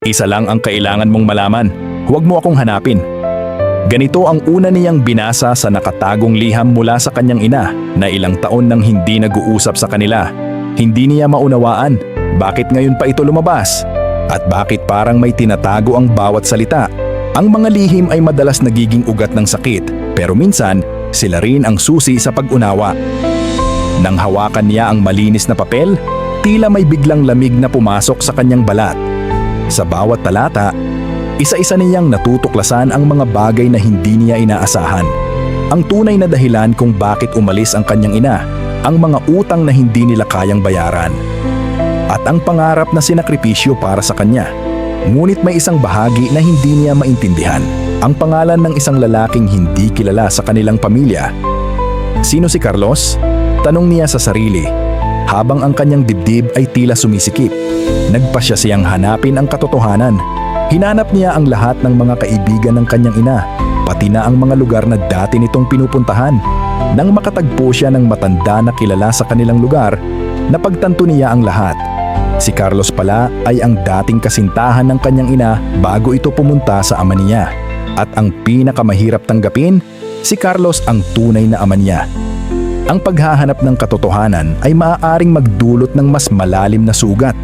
Isa lang ang kailangan mong malaman. Huwag mo akong hanapin. Ganito ang una niyang binasa sa nakatagong liham mula sa kanyang ina na ilang taon nang hindi nag-uusap sa kanila. Hindi niya maunawaan bakit ngayon pa ito lumabas at bakit parang may tinatago ang bawat salita. Ang mga lihim ay madalas nagiging ugat ng sakit pero minsan sila rin ang susi sa pag-unawa. Nang hawakan niya ang malinis na papel, tila may biglang lamig na pumasok sa kanyang balat. Sa bawat talata, isa-isa niyang natutuklasan ang mga bagay na hindi niya inaasahan. Ang tunay na dahilan kung bakit umalis ang kanyang ina, ang mga utang na hindi nila kayang bayaran. At ang pangarap na sinakripisyo para sa kanya. Ngunit may isang bahagi na hindi niya maintindihan. Ang pangalan ng isang lalaking hindi kilala sa kanilang pamilya. Sino si Carlos? Tanong niya sa sarili. Habang ang kanyang dibdib ay tila sumisikip. Nagpasya siyang hanapin ang katotohanan. Hinanap niya ang lahat ng mga kaibigan ng kanyang ina, pati na ang mga lugar na dati nitong pinupuntahan. Nang makatagpo siya ng matanda na kilala sa kanilang lugar, napagtanto niya ang lahat. Si Carlos pala ay ang dating kasintahan ng kanyang ina bago ito pumunta sa ama niya. At ang pinakamahirap tanggapin, si Carlos ang tunay na ama niya. Ang paghahanap ng katotohanan ay maaaring magdulot ng mas malalim na sugat.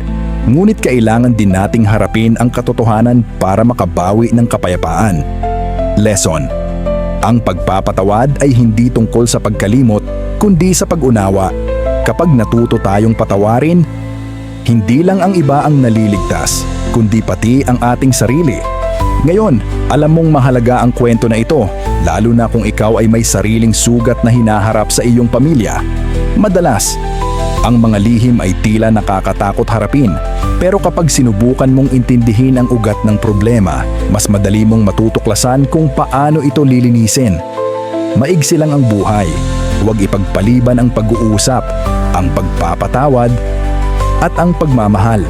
Ngunit kailangan din nating harapin ang katotohanan para makabawi ng kapayapaan. Lesson Ang pagpapatawad ay hindi tungkol sa pagkalimot, kundi sa pag-unawa. Kapag natuto tayong patawarin, hindi lang ang iba ang naliligtas, kundi pati ang ating sarili. Ngayon, alam mong mahalaga ang kwento na ito, lalo na kung ikaw ay may sariling sugat na hinaharap sa iyong pamilya. Madalas, ang mga lihim ay tila nakakatakot harapin, pero kapag sinubukan mong intindihin ang ugat ng problema, mas madali mong matutuklasan kung paano ito lilinisin. Maigsi lang ang buhay, huwag ipagpaliban ang pag-uusap, ang pagpapatawad, at ang pagmamahal.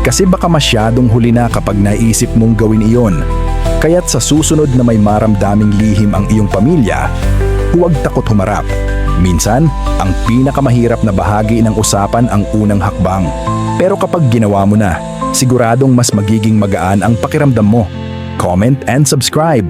Kasi baka masyadong huli na kapag naisip mong gawin iyon. Kaya't sa susunod na may maramdaming lihim ang iyong pamilya, huwag takot humarap. Minsan, ang pinakamahirap na bahagi ng usapan ang unang hakbang. Pero kapag ginawa mo na, siguradong mas magiging magaan ang pakiramdam mo. Comment and subscribe.